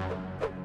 Thank you.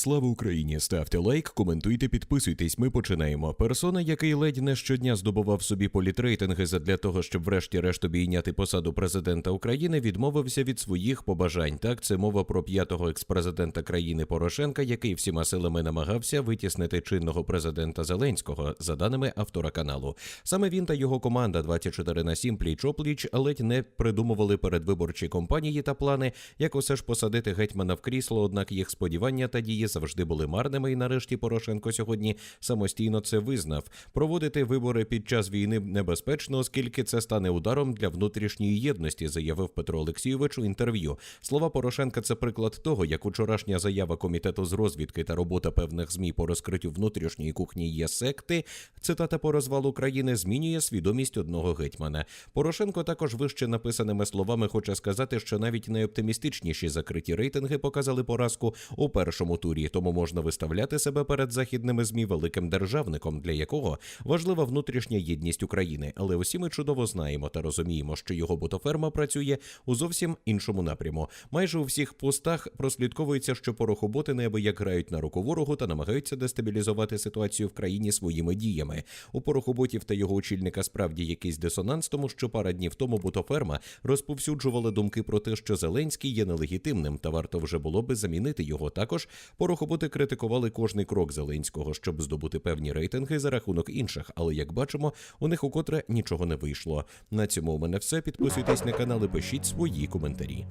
Слава Україні! Ставте лайк, коментуйте, підписуйтесь. Ми починаємо. Персона, який ледь не щодня здобував собі політрейтинги задля того, щоб врешті-решт обійняти посаду президента України, відмовився від своїх побажань. Так, це мова про п'ятого експрезидента країни Порошенка, який всіма силами намагався витіснити чинного президента Зеленського, за даними автора каналу. Саме він та його команда 24 на 7 пліч-опліч ледь не придумували передвиборчі кампанії та плани, як усе ж посадити гетьмана в крісло. Однак їх сподівання та дії завжди були марними. І нарешті Порошенко сьогодні самостійно це визнав. Проводити вибори під час війни небезпечно, оскільки це стане ударом для внутрішньої єдності, заявив Петро Олексійович у інтерв'ю. Слова Порошенка це приклад того, як учорашня заява комітету з розвідки та робота певних змі по розкриттю внутрішньої кухні є секти. Цитата по розвалу країни змінює свідомість одного гетьмана. Порошенко також вище написаними словами хоче сказати, що навіть найоптимістичніші закриті рейтинги показали поразку у першому турі, тому можна виставляти себе перед західними змі великим державником, для якого важлива внутрішня єдність України. Але усі ми чудово знаємо та розуміємо, що його бутоферма працює у зовсім іншому напряму. Майже у всіх постах прослідковується, що порохоботи неабияк грають на руку ворогу та намагаються дестабілізувати ситуацію в країні своїми діями. У порохоботів та його очільника справді якийсь дисонанс, тому що пара днів тому бутоферма розповсюджувала думки про те, що Зеленський є нелегітимним, та варто вже було би замінити його. Також порохоботи критикували кожний крок Зеленського, щоб здобути певні рейтинги за рахунок інших. Але як бачимо, у них укотре нічого не вийшло. На цьому у мене все. Підписуйтесь на канал і пишіть свої коментарі.